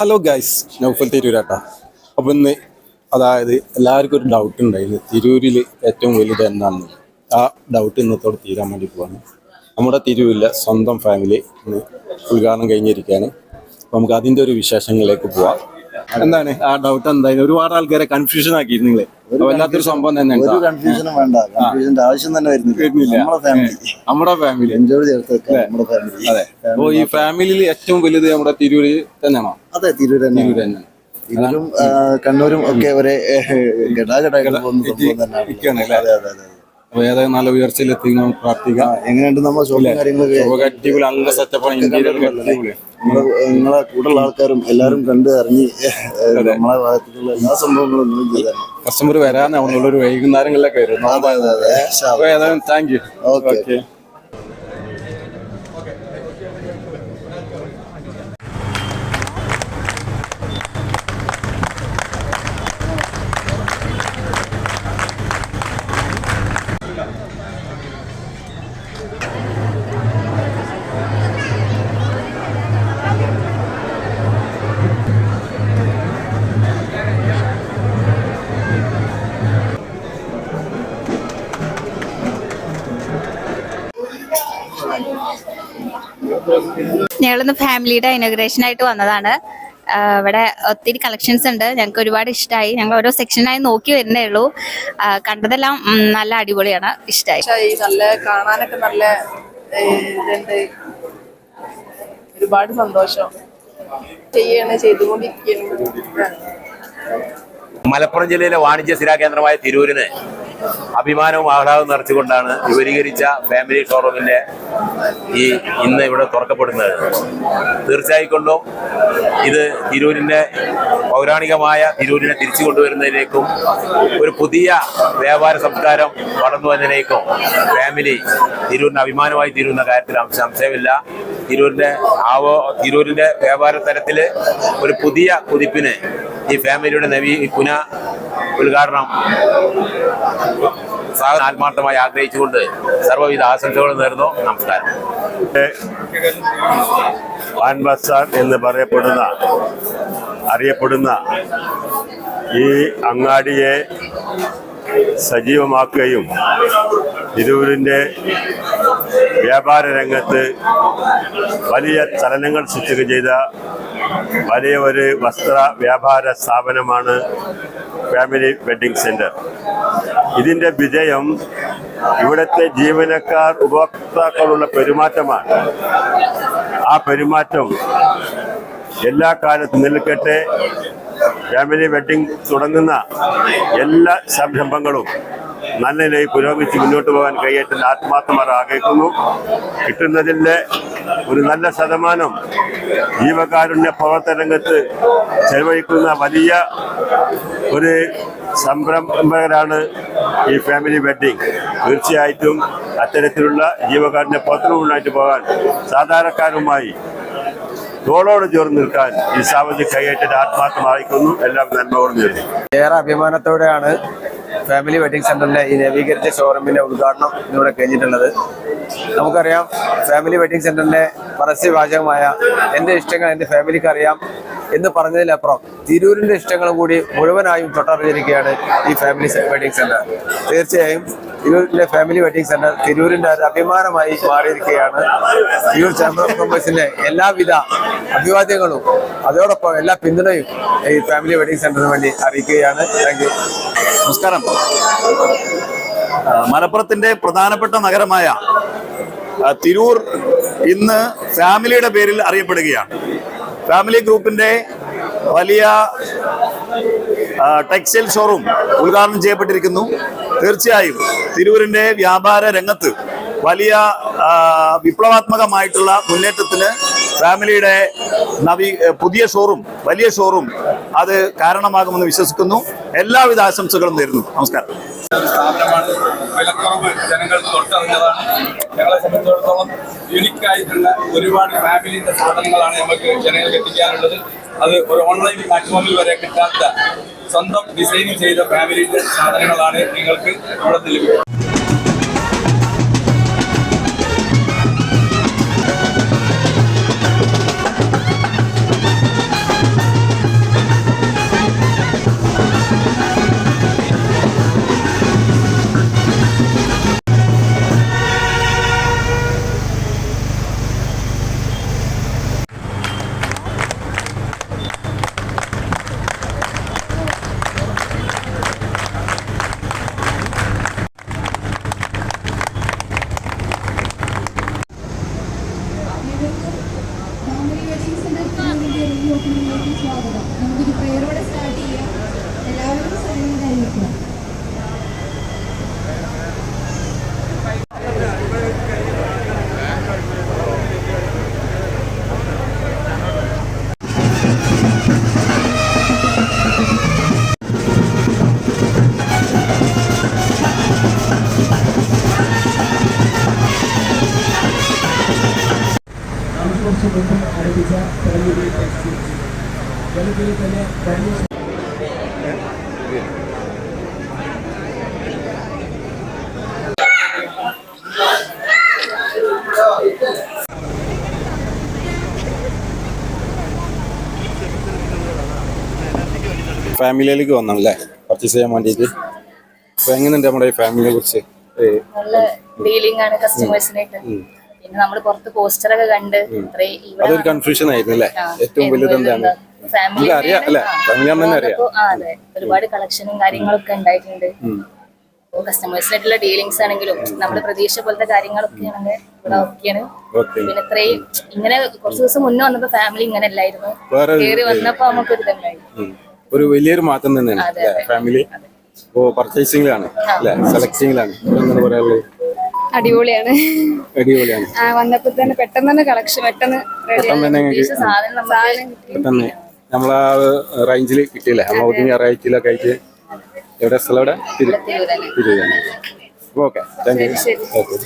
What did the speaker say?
Hello guys Naufal തിരൂരാട്ട. അപ്പം ഇന്ന് അതായത് എല്ലാവർക്കും ഒരു ഡൗട്ട് ഉണ്ടായിരുന്നു. തിരൂരിൽ ഏറ്റവും വലുത് എന്താണെന്ന്. ആ ഡൗട്ട് ഇന്നത്തോടെ തീരാൻ വേണ്ടി പോവാണ്. നമ്മുടെ തിരൂരിലെ സ്വന്തം ഫാമിലി ഇന്ന് ഉദ്ഘാടനം കഴിഞ്ഞിരിക്കുകയാണ്. അപ്പം നമുക്ക് അതിന്റെ ഒരു വിശേഷങ്ങളിലേക്ക് പോവാം. എന്താണ്? ആ ഡൗട്ട് എന്തായാലും ഒരുപാട് ആൾക്കാരെ കൺഫ്യൂഷൻ ആക്കി നിങ്ങൾ. വല്ലാത്തൊരു സംഭവം തന്നെ ഒരു കൺഫ്യൂഷനും വേണ്ട. കൺഫ്യൂഷന്റെ ആവശ്യം തന്നെ വരുന്നില്ല. നമ്മുടെ ഫാമിലി നമ്മുടെ ഫാമിലി എൻജോയ് ചേർത്ത് നമ്മുടെ ഫാമിലി അതെ. അപ്പോൾ ഈ ഫാമിലിയിൽ ഏറ്റവും വലുത് നമ്മുടെ തിരൂര് തന്നെയാണോ? അതെ തിരൂര് തന്നെ തിരൂര് തന്നെ തിരൂരും കണ്ണൂരും ഒക്കെ ഒരേ ഗടാഗടായിട്ട് പോകുന്ന സംഭവം തന്നെയാണ്. അതെ അതെ അതെ. ഏതായാലും നല്ല ഉയർച്ചയിലെത്തി നമുക്ക് പ്രാർത്ഥിക്കാം. ആ, എങ്ങനെയുണ്ട് നമ്മുടെ ഷോപ്പും കാര്യങ്ങളൊക്കെ? ഒക്കെ അടിപൊളി നല്ല സെറ്റപ്പാണ് ഇന്ത്യയിലെ അടിപൊളി. നമ്മൾ നിങ്ങളെ കൂടെയുള്ള ആൾക്കാരും എല്ലാരും കണ്ട് അറിഞ്ഞ് നമ്മളെ ഭാഗത്തുള്ള എല്ലാ സംഭവങ്ങളും കസ്റ്റമർ വരാനാവുന്നുള്ള ഒരു വൈകുന്നേരങ്ങളിലൊക്കെ വരും. അതെ അതെ അതെ. ഇൻഷാ ഏതായാലും താങ്ക് യു ഓക്കെ ഞങ്ങളിന്ന് ഫാമിലിയുടെ ഇനോഗ്രേഷൻ ആയിട്ട് വന്നതാണ്. ഇവിടെ ഒത്തിരി കളക്ഷൻസ് ഉണ്ട്. ഞങ്ങൾക്ക് ഒരുപാട് ഇഷ്ടമായി ഞങ്ങൾ ഓരോ സെക്ഷനായി നോക്കി വരുന്നേ ഉള്ളൂ. കണ്ടതെല്ലാം നല്ല അടിപൊളിയാണ്. ഇഷ്ടമായി ഇഷ്ടായി. നല്ല കാണാനൊക്കെ നല്ല ഇതുണ്ട്. ഒരുപാട് സന്തോഷം. ചെയ്യാണ് ചെയ്തുകൊണ്ടിരിക്കുകയാണ്. മലപ്പുറം ജില്ലയിലെ വാണിജ്യ സ്ഥിരാ കേന്ദ്രമായ തിരൂരിന് അഭിമാനവും ആഹ്ലാദവും നിറച്ചുകൊണ്ടാണ് വിപുലീകരിച്ച ഫാമിലി ഷോറൂമിന്റെ ഈ ഇന്ന് ഇവിടെ തുറക്കപ്പെടുന്നത്. തീർച്ചയായിക്കൊണ്ടും ഇത് തിരൂരിന്റെ പൗരാണികമായ തിരൂരിനെ തിരിച്ചു കൊണ്ടുവരുന്നതിലേക്കും ഒരു പുതിയ വ്യാപാര സംസ്കാരം വളർന്നു വന്നതിലേക്കും ഫാമിലി തിരൂരിന് അഭിമാനമായി തീരുന്ന കാര്യത്തിൽ സംശയമില്ല. തിരൂരിന്റെ ആവോ തിരൂരിന്റെ വ്യാപാര തലത്തിൽ ഒരു പുതിയ കുതിപ്പിന് ഈ ഫാമിലിയുടെ നവീ പുന ഉദ്ഘാടനം ആത്മാർത്ഥമായി ആഗ്രഹിച്ചുകൊണ്ട് സർവവിധ ആശംസകളും നേരുന്നു. നമസ്കാരം. പാൻ എന്ന് പറയപ്പെടുന്ന അറിയപ്പെടുന്ന ഈ അങ്ങാടിയെ സജീവമാക്കുകയും തിരൂരിന്റെ വ്യാപാര രംഗത്ത് വലിയ ചലനങ്ങൾ സൃഷ്ടിക്കുകയും ചെയ്ത വലിയ ഒരു വസ്ത്ര വ്യാപാര സ്ഥാപനമാണ് ഫാമിലി വെഡിങ് സെന്റർ ഇതിന്റെ വിജയം ഇവിടുത്തെ ജീവനക്കാർ ഉപഭോക്താക്കളുള്ള പെരുമാറ്റമാണ്. ആ പെരുമാറ്റം എല്ലാ കാലത്തും നിൽക്കട്ടെ ഫാമിലി വെഡിങ് തുടങ്ങുന്ന എല്ലാ സംരംഭങ്ങളും നല്ല നിലയിൽ പുരോഗമിച്ച് മുന്നോട്ട് പോകാൻ കഴിയട്ടെന്ന് ആത്മാർത്ഥമായി ആഗ്രഹിക്കുന്നു. കിട്ടുന്നതിന്റെ ഒരു നല്ല ശതമാനം ജീവകാരുണ്യ പ്രവർത്തന രംഗത്ത് ചെലവഴിക്കുന്ന വലിയ ഒരു സംരംഭകരാണ് ഈ ഫാമിലി വെഡിങ് തീർച്ചയായിട്ടും അത്തരത്തിലുള്ള ജീവകാരുണ്യ പ്രവർത്തനവുമായിട്ട് പോകാൻ സാധാരണക്കാരുമായി തോളോട് ചേർന്ന് നിൽക്കാൻ ഈ സാവധി കൈയേറ്റ ആത്മാർത്ഥമായിരിക്കുന്നു. എല്ലാം നേരുന്നു. ഏറെ അഭിമാനത്തോടെയാണ് ഫാമിലി വെഡിങ് സെന്ററിന്റെ ഈ നവീകരിച്ച ഷോറൂമിന്റെ ഉദ്ഘാടനം ഇന്നിവിടെ കഴിഞ്ഞിട്ടുള്ളത്. നമുക്കറിയാം ഫാമിലി വെഡിങ് സെന്ററിന്റെ പരസ്യവാചകമായ എന്റെ ഇഷ്ടങ്ങൾ എന്റെ ഫാമിലിക്ക് അറിയാം എന്ന് പറഞ്ഞതിലപ്പുറം തിരൂരിന്റെ ഇഷ്ടങ്ങളും കൂടി മുഴുവനായും തൊട്ടറിഞ്ഞിരിക്കുകയാണ് ഈ ഫാമിലി വെഡിങ് സെന്റർ. തീർച്ചയായും തിരൂരിന്റെ ഫാമിലി വെഡിങ് സെന്റർ തിരൂരിന്റെ ഒരു അഭിമാനമായി മാറിയിരിക്കുകയാണ്. തിരൂർ ചേംബർ ഓഫ് കൊമേഴ്സിന്റെ എല്ലാവിധ അഭിവാദ്യങ്ങളും അതോടൊപ്പം എല്ലാ പിന്തുണയും ഈ ഫാമിലി വെഡിങ് സെന്ററിന് വേണ്ടി അറിയിക്കുകയാണ്. താങ്ക് നമസ്കാരം. മലപ്പുറത്തിന്റെ പ്രധാനപ്പെട്ട നഗരമായ തിരൂർ ഇന്ന് ഫാമിലിയുടെ പേരിൽ അറിയപ്പെടുകയാണ്. ഫാമിലി ഗ്രൂപ്പിന്റെ വലിയ ടെക്സ്റ്റൈൽ ഷോറൂം ഉദ്ഘാടനം ചെയ്യപ്പെട്ടിരിക്കുന്നു. തീർച്ചയായും തിരൂരിന്റെ വ്യാപാര രംഗത്ത് വലിയ വിപ്ലവാത്മകമായിട്ടുള്ള മുന്നേറ്റത്തിന് ഫാമിലിയുടെ നവീ പുതിയ ഷോറൂം വലിയ ഷോറൂം അത് കാരണമാകുമെന്ന് വിശ്വസിക്കുന്നു. എല്ലാവിധ ആശംസകളും നേരുന്നു. നമസ്കാരം. ജനങ്ങൾ തൊട്ടറിഞ്ഞതാണ്. ഞങ്ങളെ ആയിട്ടുള്ള ഒരുപാട് ഫാമിലിന്റെ സാധനങ്ങളാണ് നമുക്ക് ജനങ്ങൾക്ക് എത്തിക്കാനുള്ളത്. അത് ഒരു ഓൺലൈൻ പ്ലാറ്റ്ഫോമിൽ വരെ കിട്ടാത്ത സ്വന്തം ഡിസൈൻ ചെയ്ത ഫാമിലിന്റെ സാധനങ്ങളാണ് നിങ്ങൾക്ക് ഇവിടെ ലഭിക്കുന്നത്. ഫാമിലിയിലേക്ക് വന്നല്ലേ? പർച്ചേസ് ചെയ്യാൻ വേണ്ടിയിട്ട്. അപ്പൊ എങ്ങനെയുണ്ട് നമ്മുടെ ഈ ഫാമിലിയെ കുറിച്ച്? നല്ല ഡീലിംഗ് ആണ് കസ്റ്റമേഴ്സിനായിട്ട് പിന്നെ നമ്മൾ പുറത്ത് പോസ്റ്റർ ഒക്കെ കണ്ട് അതൊരു കൺഫ്യൂഷൻ ആയിരുന്നു അല്ലേ? ഏറ്റവും വലുത് എന്താണ്? ഫാമിലി അതെ. ഒരുപാട് കളക്ഷനും കാര്യങ്ങളൊക്കെ ഉണ്ടായിട്ടുണ്ട്. കസ്റ്റമേഴ്സിനായിട്ടുള്ള ഡീലിങ്സ് ആണെങ്കിലും നമ്മുടെ പ്രതീക്ഷ പോലത്തെ കാര്യങ്ങളൊക്കെ ആണെങ്കിൽ ഇവിടെ ഓക്കെയാണ് ഓക്കെ പിന്നെ ഇത്രയും ഇങ്ങനെ കുറച്ച് ദിവസം മുന്നേ വന്നപ്പോ ഫാമിലി ഇങ്ങനെ അല്ലായിരുന്നു. കയറി വന്നപ്പോ നമുക്ക് ഒരു ഇതുണ്ടായി. ഒരു വലിയൊരു മാറ്റം തന്നെയാണ് ഫാമിലി ഓ പർച്ചേസിംഗിലാണ് സെലക്ടിംഗിലാണ് എന്താണ് പറയാനുള്ളത്? അടിപൊളിയാണ്. അടിപൊളിയാണ്. ആ, വന്നപ്പോ തന്നെ പെട്ടെന്ന് തന്നെ കളക്ഷൻ പെട്ടെന്ന് പെട്ടെന്ന് തന്നെ ഞങ്ങൾക്ക് സാധനം സാധനം പെട്ടെന്ന്. നമ്മളാ റേഞ്ചിൽ കിട്ടിയില്ലേ? നമ്മൾ ഒതുങ്ങിയ റേറ്റിലൊക്കെ ആയിട്ട്. എവിടെ സ്ഥലം എവിടെ? Thiru Thiruvalla okay. Thank you okay